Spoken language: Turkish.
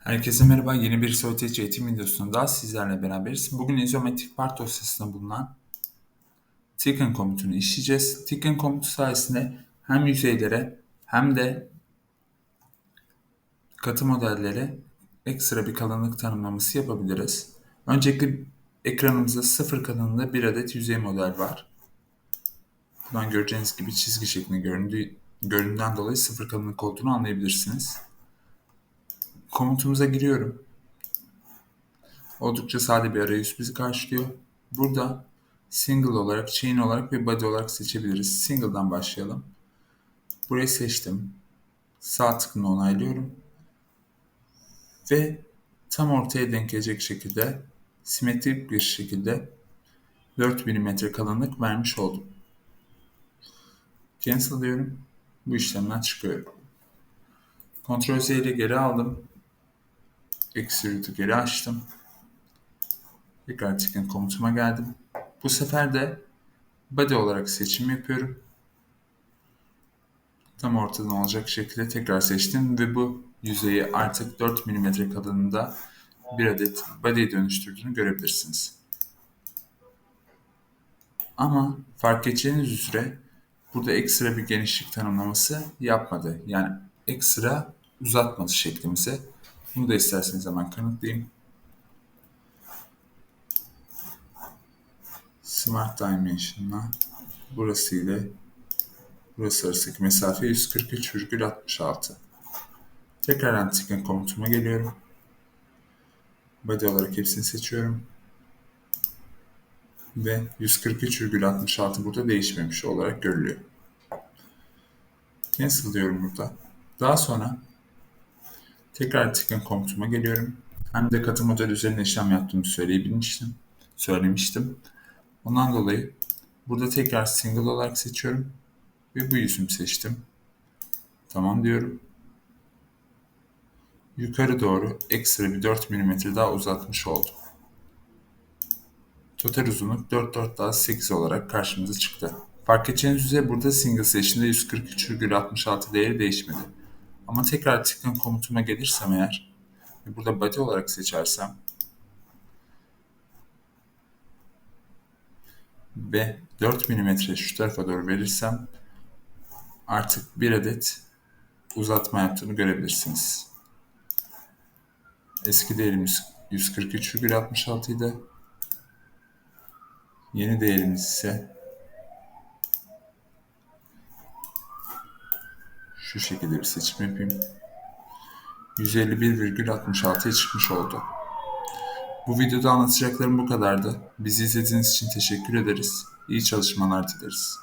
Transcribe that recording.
Herkese merhaba. Yeni bir Söğüteci eğitim videosunda sizlerle beraberiz. Bugün izometrik part dosyasında bulunan Thicken komutunu işleyeceğiz. Thicken komutu sayesinde hem yüzeylere hem de katı modellere ekstra bir kalınlık tanımlaması yapabiliriz. Öncelikle ekranımızda sıfır kalınlığında bir adet yüzey model var. Buradan göreceğiniz gibi çizgi şeklinde göründüğü, göründüğünden dolayı sıfır kalınlık olduğunu anlayabilirsiniz. Komutumuza giriyorum. Oldukça sade bir arayüz bizi karşılıyor. Burada single olarak, chain olarak ve body olarak seçebiliriz. Single'dan başlayalım. Burayı seçtim. Sağ tıkını onaylıyorum. Ve tam ortaya denk gelecek şekilde simetrik bir şekilde 4 mm kalınlık vermiş oldum. Cancel diyorum. Bu işlemden çıkıyorum. Ctrl Z ile geri aldım. Extrude'u geri açtım. Tekrar Ticken komutuma geldim. Bu sefer de body olarak seçim yapıyorum. Tam ortadan olacak şekilde tekrar seçtim ve bu yüzeyi artık 4 mm kalınlığında bir adet body'ye dönüştürdüğünü görebilirsiniz. Ama fark edeceğiniz üzere burada ekstra bir genişlik tanımlaması yapmadı. Yani ekstra uzatmadı şeklimize. Bunu da isterseniz hemen kanıtlayayım. Smart Dimension'la burası ile burası arasındaki mesafe 143,66. Tekrar Antiken komutuma geliyorum. Body olarak hepsini seçiyorum. Ve 143,66 burada değişmemiş olarak görülüyor. Cancel diyorum burada. Daha sonra tekrar Ticken komutuma geliyorum. Hem de katı model üzerine işlem yaptığımı söyleyebilmiştim. Söylemiştim. Ondan dolayı burada tekrar single olarak seçiyorum. Ve bu yüzümü seçtim. Tamam diyorum. Yukarı doğru ekstra bir 4 mm daha uzatmış oldum. Total uzunluk 4 4 daha 8 olarak karşımıza çıktı. Fark edeceğiniz üzere burada single seçtiğinde 143,66 değeri değişmedi. Ama tekrar tıklan komutuma gelirsem eğer ve burada body olarak seçersem ve 4 mm şu tarafa doğru verirsem artık bir adet uzatma yaptığını görebilirsiniz. Eski değerimiz 143,66 idi. Yeni değerimiz ise şu şekilde bir seçim yapayım. 151,66'ya çıkmış oldu. Bu videoda anlatacaklarım bu kadardı. Bizi izlediğiniz için teşekkür ederiz. İyi çalışmalar dileriz.